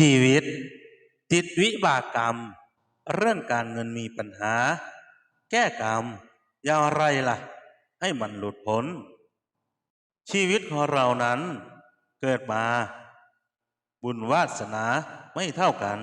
ชีวิต ติดวิบากกรรม เรื่องการเงินมีปัญหา แก้กรรมอย่างไรล่ะ ให้มันหลุดพ้น ชีวิตของเรานั้นเกิดมา บุญวาสนาไม่เท่ากัน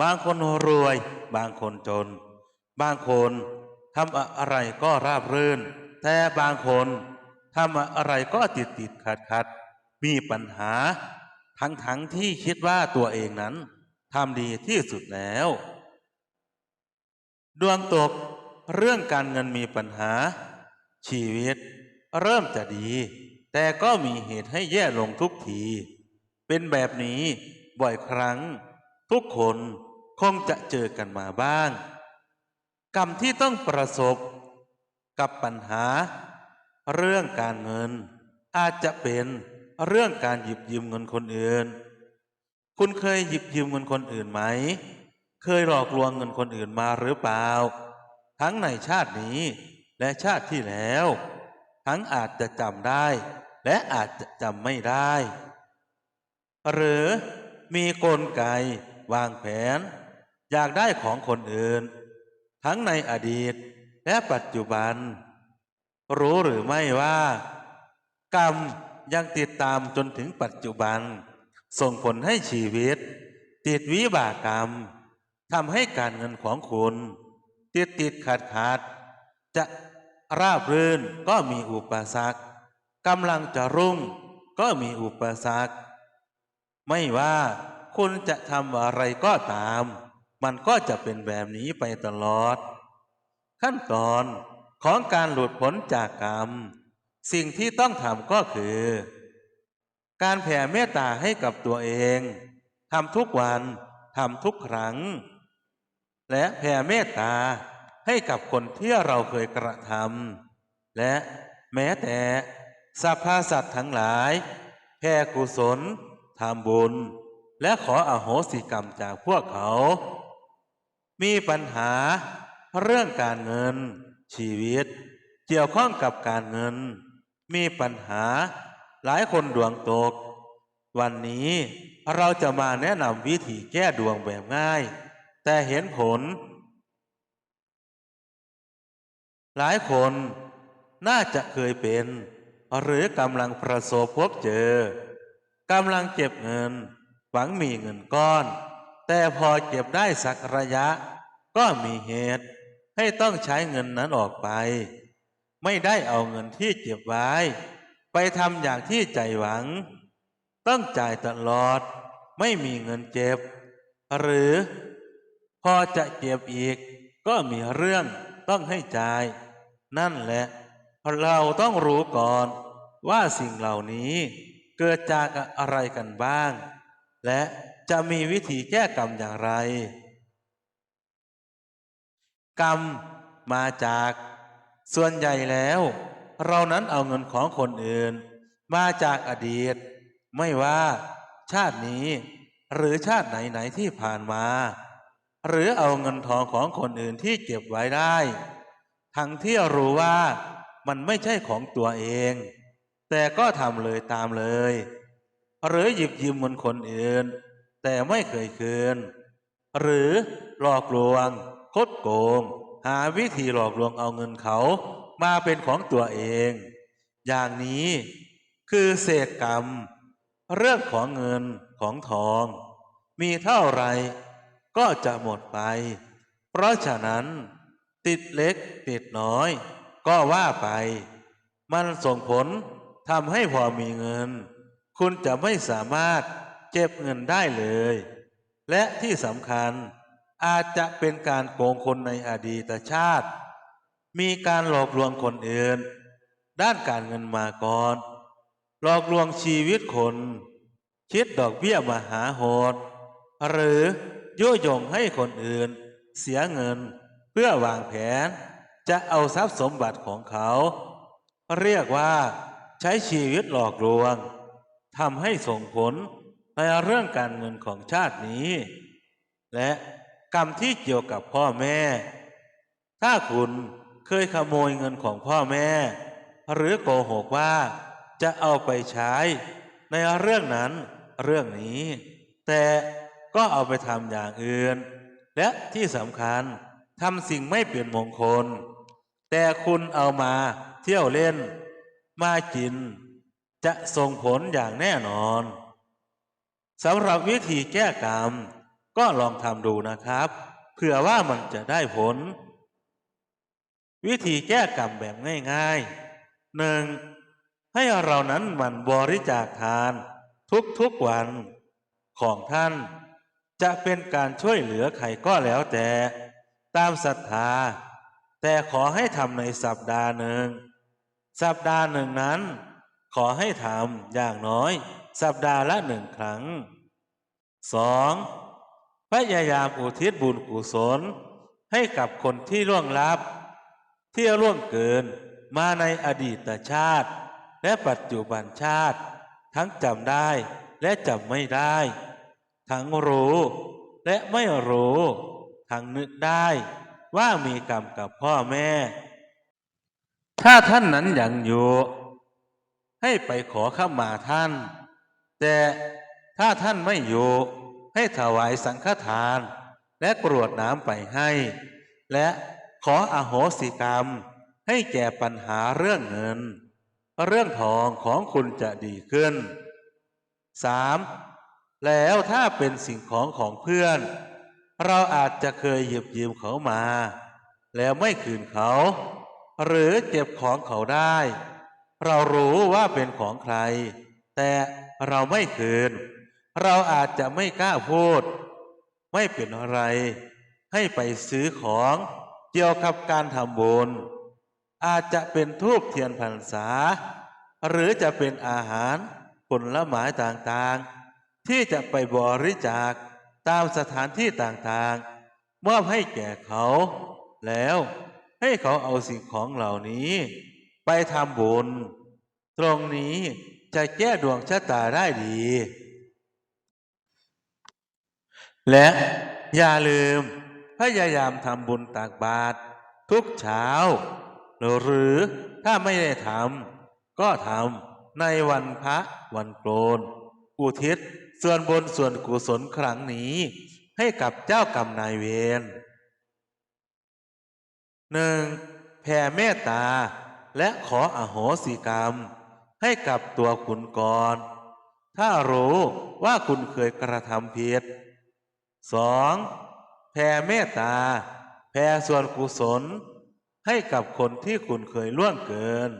บางคนรวย บางคนจน บางคนทำอะไรก็ราบรื่น แต่บางคนทำอะไรก็ติดติดขัดขัดมีปัญหา ทั้งทั้งที่คิดว่าตัวเองนั้นทำดีที่สุดแล้ว ดวงตกเรื่องการเงินมีปัญหา ชีวิตเริ่มจะดี แต่ก็มีเหตุให้แย่ลงทุกที เป็นแบบนี้บ่อยครั้ง ทุกคนคงจะเจอกันมาบ้าง กรรมที่ต้องประสบกับปัญหา เรื่องการเงินอาจจะเป็น เรื่องการหยิบยืมเงินคนอื่น คุณเคยหยิบยืมเงินคนอื่นไหม เคยหลอกลวงเงินคนอื่นมาหรือเปล่า ทั้งในชาตินี้และชาติที่แล้ว ทั้งอาจจะจำได้ และอาจจะจำไม่ได้ หรือมีกลไกวางแผน อยากได้ของคนอื่น ทั้งในอดีตและปัจจุบัน รู้หรือไม่ว่า กรรม ยังติดตามจนถึงปัจจุบัน ส่งผลให้ชีวิต ติดวิบากกรรมทำให้การเงินของคุณ ติดติดขาดขาด จะราบรื่นก็มีอุปสรรคกำลังจะรุ่งก็มีอุปสรรคไม่ว่าคุณจะทำอะไรก็ตาม มันก็จะเป็นแบบนี้ไปตลอด ขั้นตอนของการหลุดพ้นจากกรรม สิ่งที่ต้องทำก็คือ การแผ่เมตตาให้กับตัวเองทำทุกวันทำทุกครั้ง และแผ่เมตตาให้กับคนที่เราเคยกระทำและแม้แต่สัพพาสัตว์ทั้งหลาย แผ่กุศลทำบุญ และขออโหสิกรรมจากพวกเขา มีปัญหาเรื่องการเงินชีวิต เกี่ยวข้องกับการเงิน มีปัญหาหลายคนดวงตก วันนี้เราจะมาแนะนำวิธีแก้ดวงแบบง่าย แต่เห็นผล หลายคนน่าจะเคยเป็น หรือกำลังประสบพบเจอกำลังเก็บเงิน หวังมีเงินก้อน แต่พอเก็บได้สักระยะ ก็มีเหตุ ให้ต้องใช้เงินนั้นออกไป ไม่ได้เอาเงินที่เก็บไว้ ไปทำอย่างที่ใจหวัง ต้องจ่ายตลอด ไม่มีเงินเก็บ หรือ พอจะเก็บอีก ก็มีเรื่องต้องให้จ่าย นั่นแหละ เราต้องรู้ก่อนว่าสิ่งเหล่านี้เกิดจากอะไรกันบ้าง และจะมีวิธีแก้กรรมอย่างไร กรรมมาจาก ส่วนใหญ่แล้ว เรานั้นเอาเงินของคนอื่น มาจากอดีต ไม่ว่าชาตินี้ หรือชาติไหนๆที่ผ่านมา หรือเอาเงินทองของคนอื่นที่เก็บไว้ได้ ทั้งที่รู้ว่ามันไม่ใช่ของตัวเอง แต่ก็ทำเลยตามเลย หรือหยิบยืมเงินคนอื่น แต่ไม่เคยคืน หรือหลอกลวง คดโกง หาวิธีหลอกลวงเอาเงินเขามาเป็นของตัวเอง อย่างนี้คือเศษกรรม เรื่องของเงินของทอง มีเท่าไหรก็จะหมดไป เพราะฉะนั้นติดเล็กติดน้อย ก็ว่าไป มันส่งผลทำให้พอมีเงิน คุณจะไม่สามารถเก็บเงินได้เลย และที่สำคัญ อาจจะเป็นการโกงคนในอดีตชาติ มีการหลอกลวงคนอื่น ด้านการเงินมาก่อน หลอกลวงชีวิตคน คิดดอกเบี้ยมหาโหด หรือยุยงให้คนอื่น เสียเงินเพื่อวางแผน จะเอาทรัพย์สมบัติของเขา เรียกว่าใช้ชีวิตหลอกลวงทำให้ส่งผลในเรื่องการเงินของชาตินี้ และ กรรมที่เกี่ยวกับพ่อแม่ ถ้าคุณเคยขโมยเงินของพ่อแม่ หรือโกหกว่าจะเอาไปใช้ ในเรื่องนั้นเรื่องนี้ แต่ก็เอาไปทำอย่างอื่น และที่สำคัญทำสิ่งไม่เป็นมงคล แต่คุณเอามาเที่ยวเล่น มากิน จะส่งผลอย่างแน่นอนสำหรับวิธีแก้กรรม ก็ลองทำดูนะครับ เผื่อว่ามันจะได้ผล วิธีแก้กรรมแบบง่ายๆหนึ่งให้เรานั้นมันบริจาคทานทุกๆวันของท่าน จะเป็นการช่วยเหลือใครก็แล้วแต่ตามศรัทธา แต่ขอให้ทำในสัปดาห์หนึ่ง สัปดาห์หนึ่งนั้น ขอให้ทำอย่างน้อย สัปดาห์ละหนึ่งครั้งสอง พยายามอุทิศบุญกุศลให้กับคนที่ล่วงลับ ที่ล่วงเกินมาในอดีตชาติ และปัจจุบันชาติ ทั้งจำได้และจำไม่ได้ ทั้งรู้และไม่รู้ ทั้งนึกได้ว่ามีกรรมกับพ่อแม่ถ้าท่านนั้นยังอยู่ ให้ไปขอข้ามาท่าน แต่ถ้าท่านไม่อยู่ ให้ถวายสังฆทาน และกรวดน้ำไปให้ และขออโหสิกรรม ให้แก่ปัญหาเรื่องเงิน เรื่องทองของคุณจะดีขึ้น 3. แล้วถ้าเป็นสิ่งของของเพื่อน เราอาจจะเคยหยิบยืมเขามา แล้วไม่คืนเขา หรือเก็บของเขาได้ เรารู้ว่าเป็นของใคร แต่เราไม่คืน เราอาจจะไม่กล้าพูด ไม่เป็นอะไร ให้ไปซื้อของเกี่ยวกับการทำบุญอาจจะเป็นทูบเทียนพรรษา หรือจะเป็นอาหารผลไม้ต่างๆ ที่จะไปบริจาคตามสถานที่ต่างๆมอบให้แก่เขา แล้วให้เขาเอาสิ่งของเหล่านี้ ไปทำบุญ ตรงนี้จะแก้ดวงชะตาได้ดี และอย่าลืมพยายามทำบุญตักบาตรทุกเช้า หรือถ้าไม่ได้ทำก็ทำในวันพระวันโกนอุทิศส่วนบนส่วนกุศลครั้งนี้ ให้กับเจ้ากรรมนายเวรหนึ่งแผ่เมตตาและขออโหสิกรรม ให้กับตัวคุณก่อน ถ้ารู้ว่าคุณเคยกระทำผิด สองแผ่เมตตา แผ่ส่วนกุศล ให้กับคนที่คุณเคยล่วงเกิน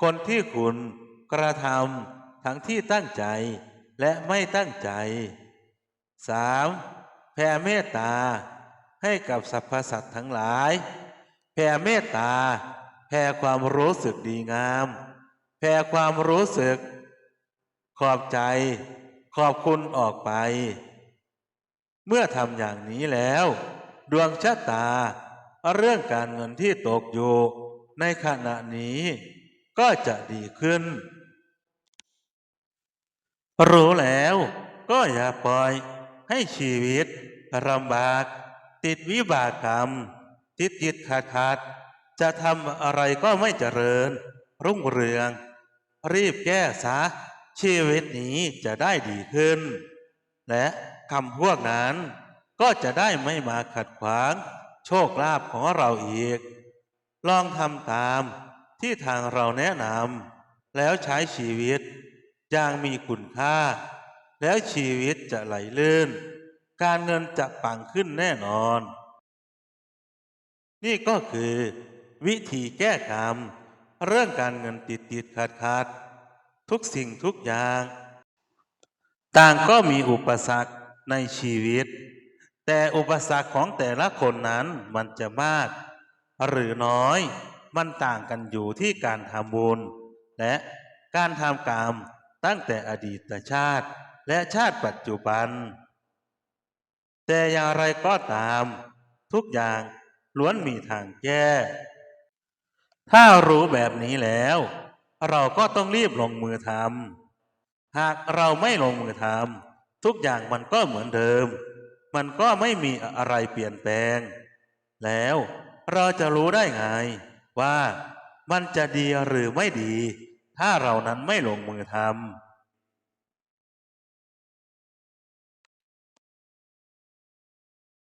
คนที่คุณกระทำทั้งที่ตั้งใจและไม่ตั้งใจ 3. แผ่เมตตา ให้กับสรรพสัตว์ทั้งหลาย แผ่เมตตา แผ่ความรู้สึกดีงาม แผ่ความรู้สึก ขอบใจ ขอบคุณออกไป เมื่อทำอย่างนี้แล้ว ดวงชะตา เรื่องการเงินที่ตกอยู่ในขณะนี้ก็จะดีขึ้น รู้แล้วก็อย่าปล่อยให้ชีวิตลำบาก ติดวิบากกรรม ติดจิตขาดขาดจะทำอะไรก็ไม่เจริญ รุ่งเรือง รีบแก้ซะชีวิตนี้จะได้ดีขึ้น และ คำพวกนั้น ก็จะได้ไม่มาขัดขวาง โชคลาภของเราอีก ลองทำตามที่ทางเราแนะนำแล้วใช้ชีวิตอย่างมีคุณค่า แล้วชีวิตจะไหลลื่น การเงินจะปังขึ้นแน่นอน นี่ก็คือวิธีแก้กรรม เรื่องการเงินติดติดขาดขาดทุกสิ่งทุกอย่าง ต่างก็มีอุปสรรค ในชีวิต แต่อุปสรรคของแต่ละคนนั้นมันจะมาก หรือน้อยมันต่างกันอยู่ที่การทำบุญ และการทำกรรมตั้งแต่อดีตชาติ และชาติปัจจุบัน แต่อย่างไรก็ตาม ทุกอย่างล้วนมีทางแก้ ถ้ารู้แบบนี้แล้ว เราก็ต้องรีบลงมือทำหากเราไม่ลงมือทำ ทุกอย่างมันก็เหมือนเดิม มันก็ไม่มีอะไรเปลี่ยนแปลง แล้วเราจะรู้ได้ไง ว่ามันจะดีหรือไม่ดี ถ้าเรานั้นไม่ลงมือทำ